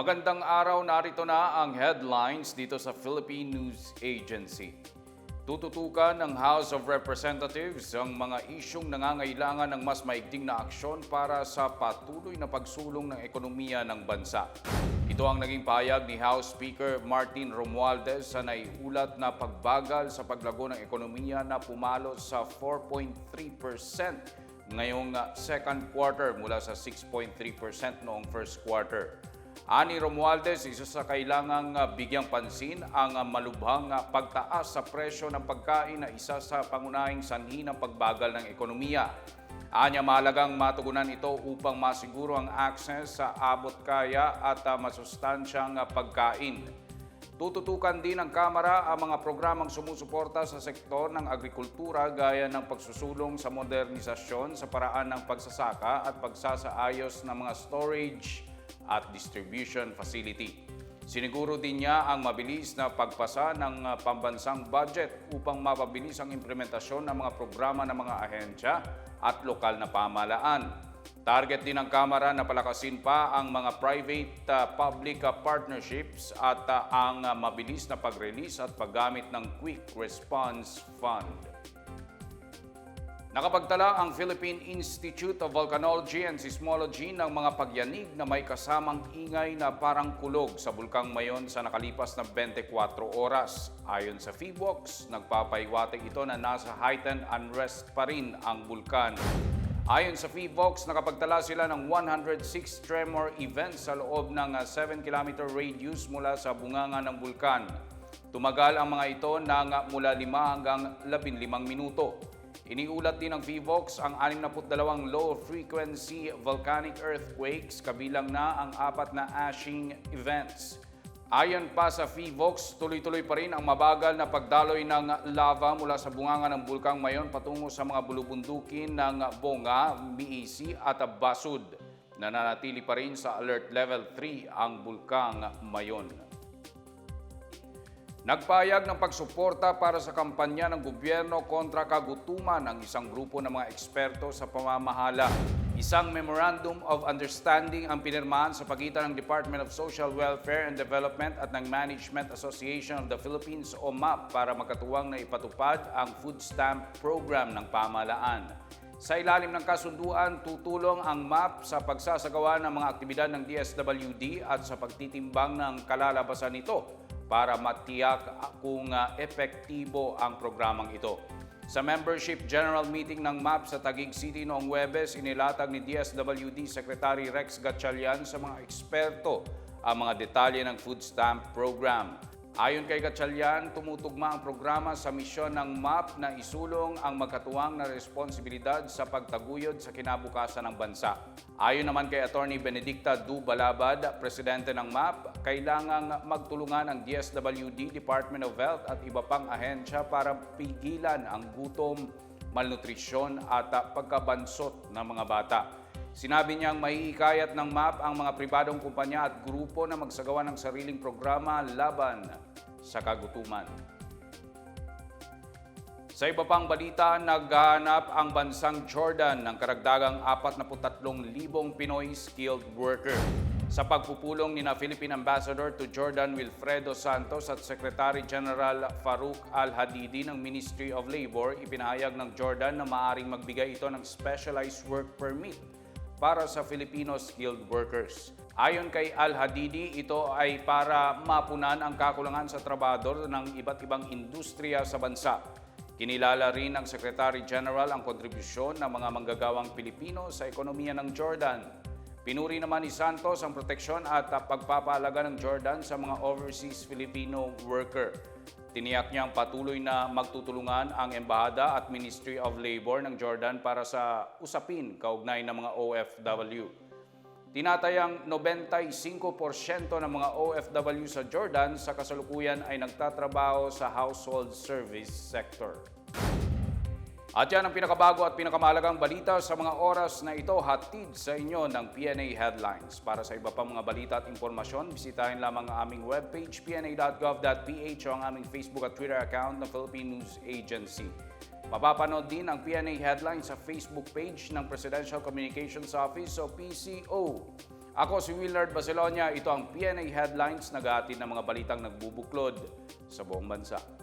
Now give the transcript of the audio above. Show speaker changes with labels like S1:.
S1: Magandang araw, narito na ang headlines dito sa Philippine News Agency. Tututukan ng House of Representatives ang mga isyong nangangailangan ng mas maigting na aksyon para sa patuloy na pagsulong ng ekonomiya ng bansa. Ito ang naging pahayag ni House Speaker Martin Romualdez sa naiulat na pagbagal sa paglago ng ekonomiya na pumalo sa 4.3% ngayong second quarter mula sa 6.3% noong first quarter. Ani Romualdez, isa sa kailangang uh, bigyang pansin ang uh, malubhang uh, pagtaas sa presyo ng pagkain na isa sa pangunahing sanhi ng pagbagal ng ekonomiya. Anya mahalagang matugunan ito upang masiguro ang access sa abot kaya at masustansyang pagkain. Tututukan din ng Kamara ang mga programang sumusuporta sa sektor ng agrikultura gaya ng pagsusulong sa modernisasyon sa paraan ng pagsasaka at pagsasaayos ng mga storage at distribution facility. Siniguro din niya ang mabilis na pagpasa ng uh, pambansang budget upang mapabilis ang implementasyon ng mga programa ng mga ahensya at lokal na pamahalaan. Target din ng Kamara na palakasin pa ang mga private-public partnerships at ang mabilis na pag-release at paggamit ng Quick Response Fund. Nakapagtala ang Philippine Institute of Volcanology and Seismology ng mga pagyanig na may kasamang ingay na parang kulog sa Bulkang Mayon sa nakalipas na 24 oras. Ayon sa FIVOX, nagpapaiwating ito na nasa heightened unrest pa rin ang bulkan. Ayon sa FIVOX, nakapagtala sila ng 106 tremor events sa loob ng 7-kilometer radius mula sa bunganga ng bulkan. Tumagal ang mga ito ng mula 5 hanggang 15 minuto. Iniulat din ng VVOX ang 62 low-frequency volcanic earthquakes kabilang na ang apat na ashing events. Ayon pa sa VVOX, tuloy-tuloy pa rin ang mabagal na pagdaloy ng lava mula sa bunganga ng Bulkang Mayon patungo sa mga bulubundukin ng Bonga, Miisi at Basud. Nananatili pa rin sa Alert Level 3 ang Bulkang Mayon. Nagpayag ng pagsuporta para sa kampanya ng gobyerno kontra kagutuman ang isang grupo ng mga eksperto sa pamamahala. Isang Memorandum of Understanding ang pinirmahan sa pagitan ng Department of Social Welfare and Development at ng Management Association of the Philippines o MAP para makatuwang na ipatupad ang food stamp program ng pamahalaan. Sa ilalim ng kasunduan, tutulong ang MAP sa pagsasagawa ng mga aktibidad ng DSWD at sa pagtitimbang ng kalalabasan nito para matiyak kung uh, epektibo ang programang ito. Sa membership general meeting ng MAP sa Taguig City noong Webes, inilatag ni DSWD Secretary Rex Gatchalian sa mga eksperto ang mga detalye ng food stamp program. Ayon kay Gatchalian, tumutugma ang programa sa misyon ng MAP na isulong ang magkatuwang na responsibilidad sa pagtaguyod sa kinabukasan ng bansa. Ayon naman kay Attorney Benedicta Du Balabad, presidente ng MAP, kailangang magtulungan ang DSWD, Department of Health at iba pang ahensya para pigilan ang gutom, malnutrisyon at pagkabansot ng mga bata. Sinabi niyang maiikayat ng MAP ang mga pribadong kumpanya at grupo na magsagawa ng sariling programa laban sa kagutuman. Sa iba pang balita, naghahanap ang bansang Jordan ng karagdagang 43,000 Pinoy skilled worker. Sa pagpupulong ni na Philippine Ambassador to Jordan Wilfredo Santos at Secretary General Farouk Al-Hadidi ng Ministry of Labor, ipinahayag ng Jordan na maaring magbigay ito ng specialized work permit para sa Filipino skilled workers. Ayon kay Al-Hadidi, ito ay para mapunan ang kakulangan sa trabador ng iba't ibang industriya sa bansa. Kinilala rin ng Secretary General ang kontribusyon ng mga manggagawang Pilipino sa ekonomiya ng Jordan. Pinuri naman ni Santos ang proteksyon at pagpapahalaga ng Jordan sa mga overseas Filipino worker. Tiniyak niyang patuloy na magtutulungan ang Embahada at Ministry of Labor ng Jordan para sa usapin kaugnay ng mga OFW. Tinatayang 95% ng mga OFW sa Jordan sa kasalukuyan ay nagtatrabaho sa household service sector. At yan ang pinakabago at pinakamahalagang balita sa mga oras na ito hatid sa inyo ng PNA Headlines. Para sa iba pang mga balita at impormasyon, bisitahin lamang ang aming webpage pna.gov.ph o ang aming Facebook at Twitter account ng Philippine News Agency. Mapapanood din ang PNA Headlines sa Facebook page ng Presidential Communications Office o PCO. Ako si Willard Baselonia. Ito ang PNA Headlines, nag ng mga balitang nagbubuklod sa buong bansa.